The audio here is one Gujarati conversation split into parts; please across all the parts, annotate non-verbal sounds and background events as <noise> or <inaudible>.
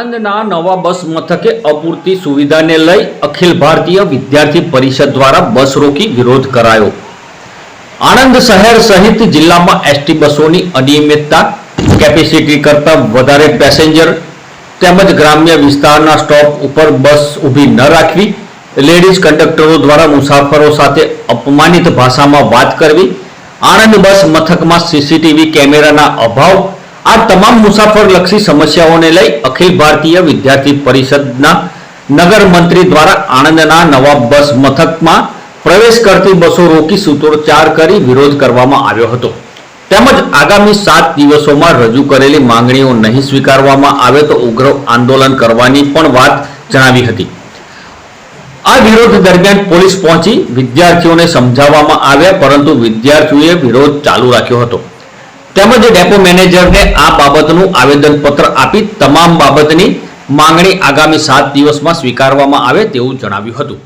આણંદના નવા બસ મથકે અપૂરતી સુવિધાને લઈ અખિલ ભારતીય વિદ્યાર્થી પરિષદ દ્વારા બસ રોકી વિરોધ કરાયો. આણંદ શહેર સહિત જિલ્લામાં એસટી બસોની અનિયમિતતા, કેપેસિટી કરતાં વધારે પેસેન્જર તેમજ ગ્રામ્ય વિસ્તારના સ્ટોપ ઉપર બસ ઊભી ન રાખવી, લેડીઝ કંડક્ટરો દ્વારા મુસાફરો સાથે અપમાનિત ભાષામાં વાત કરવી, આણંદ બસ મથકમાં સીસીટીવી કેમેરાના અભાવ આ તમામ મુસાફરલક્ષી સમસ્યાઓને લઈ અખિલ ભારતીય વિદ્યાર્થી પરિષદના નગર મંત્રી દ્વારા આણંદના નવા બસ મથકમાં પ્રવેશ કરતી બસો રોકી સૂત્રોચ્ચાર કરી વિરોધ કરવામાં આવ્યો હતો. તેમજ આગામી સાત દિવસોમાં રજૂ કરેલી માંગણીઓ નહીં સ્વીકારવામાં આવે તો ઉગ્ર આંદોલન કરવાની પણ વાત જણાવી હતી. આ વિરોધ દરમિયાન પોલીસ પહોંચી વિદ્યાર્થીઓને સમજાવવામાં આવ્યા, પરંતુ વિદ્યાર્થીઓએ વિરોધ ચાલુ રાખ્યો હતો. તેમજ ડેપો મેનેજરને આ બાબતનું આવેદનપત્ર આપી તમામ બાબતની માંગણી આગામી સાત દિવસમાં સ્વીકારવામાં આવે તેવું જણાવ્યું હતું.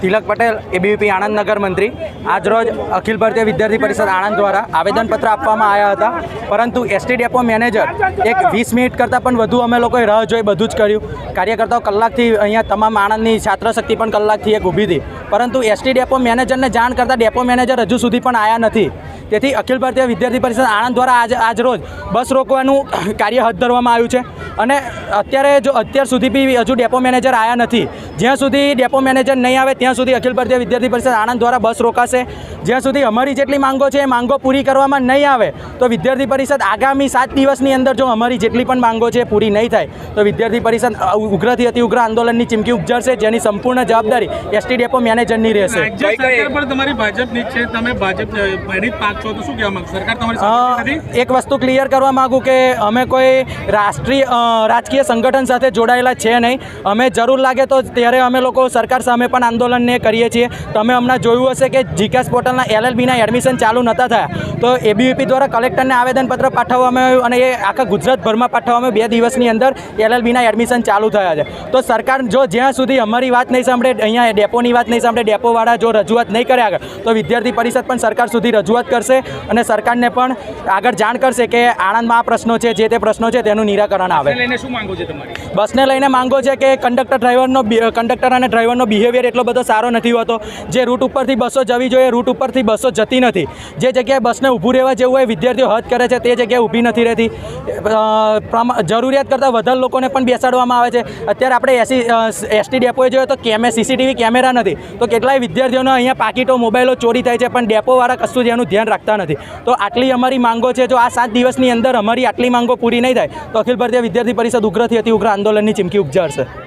તિલક પટેલ એબીવીપી આણંદ નગર મંત્રી. આજરોજ અખિલ ભારતીય વિદ્યાર્થી પરિષદ આણંદ દ્વારા આવેદનપત્ર આપવામાં આવ્યા હતા. પરંતુ એસટી ડેપો મેનેજર એક વીસ મિનિટ કરતાં પણ વધુ અમે લોકોએ રાહ જોઈ બધું જ કર્યું. કાર્યકર્તાઓ કલાકથી અહીંયા તમામ આણંદની છાત્રશક્તિ પણ કલાકથી એક ઊભી હતી. પરંતુ એસટી ડેપો મેનેજરને જાણ કરતાં ડેપો મેનેજર હજુ સુધી પણ આવ્યા નથી. તેથી અખિલ ભારતીય વિદ્યાર્થી પરિષદ આણંદ દ્વારા આજ આજ રોજ બસ રોકવાનું <coughs> કાર્ય હાથ ધરવામાં આવ્યું છે. અને અત્યારે જો અત્યાર સુધી બી હજુ ડેપો મેનેજર આવ્યા નથી. જ્યાં સુધી ડેપો મેનેજર નહીં આવે ત્યાં સુધી અખિલ ભારતીય વિદ્યાર્થી પરિષદ આણંદ દ્વારા બસ રોકાશે. જ્યાં સુધી અમારી જેટલી માંગો છે એ માંગો પૂરી કરવામાં નહીં આવે તો વિદ્યાર્થી પરિષદ આગામી સાત દિવસની અંદર જો અમારી જેટલી પણ માંગો છે પૂરી નહીં થાય તો વિદ્યાર્થી પરિષદ ઉગ્રથી અતિ ઉગ્ર આંદોલનની ચીમકી ઉપજાશે જેની સંપૂર્ણ જવાબદારી એસટી ડેપો મેનેજરની રહેશે. તમારી ભાજપની છે તમે ભાજપ છો તો શું કહેવા માંગો સરકાર તમારી સાથે નથી? અ, એક વસ્તુ ક્લિયર કરવા માગું કે અમે કોઈ રાષ્ટ્રીય રાજકીય સંગઠન સાથે જોડાયેલા છે નહીં. અમે જરૂર લાગે તો ત્યારે અમે લોકો સરકાર સામે પણ આંદોલનને કરીએ છીએ. તમે હમણાં જોયું હશે કે જીકેસ પોર્ટલના એલએલબીના એડમિશન ચાલુ નહોતા થયા. તો એબીવીપી દ્વારા કલેક્ટરને આવેદનપત્ર પાઠવવામાં આવ્યું અને એ આખા ગુજરાતભરમાં પાઠવવામાં બે દિવસની અંદર એલએલબીના એડમિશન ચાલુ થયા છે. તો સરકાર જો જ્યાં સુધી અમારી વાત નહીં સાંભળે, અહીંયા ડેપોની વાત નહીં સાંભળે, ડેપોવાળા જો રજૂઆત નહીં કરે આગળ, તો વિદ્યાર્થી પરિષદ પણ સરકાર સુધી રજૂઆત કરશે અને સરકારને પણ આગળ જાણ કરશે કે આણંદમાં આ પ્રશ્નો છે, જે તે પ્રશ્નો છે તેનું નિરાકરણ આવે. લઈને શું માંગો છે તમારી? બસને લઈને માંગો છે કે કંડક્ટર ડ્રાઈવરનો કંડક્ટર અને ડ્રાઈવરનો બિહેવિયર એટલો બધો સારો નથી હોતો. જે રૂટ ઉપરથી બસો જવી જોઈએ રૂટ ઉપરથી બસો જતી નથી. જે જગ્યાએ બસને ઊભું રહેવા જેવું હોય, વિદ્યાર્થીઓ હદ કરે છે, તે જગ્યાએ ઊભી નથી રહેતી. જરૂરિયાત કરતાં વધારે લોકોને પણ બેસાડવામાં આવે છે. અત્યારે આપણે એસી એસટી ડેપોએ જોઈએ તો કેમે, સીસીટીવી કેમેરા નથી. તો કેટલાય વિદ્યાર્થીઓનો અહીંયા પાકીટો, મોબાઈલો ચોરી થાય છે, પણ ડેપોવાળા કશું જ એનું ધ્યાન રાખતા નથી. તો આટલી અમારી માંગો છે, જો આ સાત દિવસની અંદર અમારી આટલી માંગો પૂરી નહીં થાય, તો અખિલ ભારતીય વિદ્યાર્થી પરિષદ ઉગ્રથી અતિ ઉગ્ર આંદોલનની ચીમકી ઉપજાડશે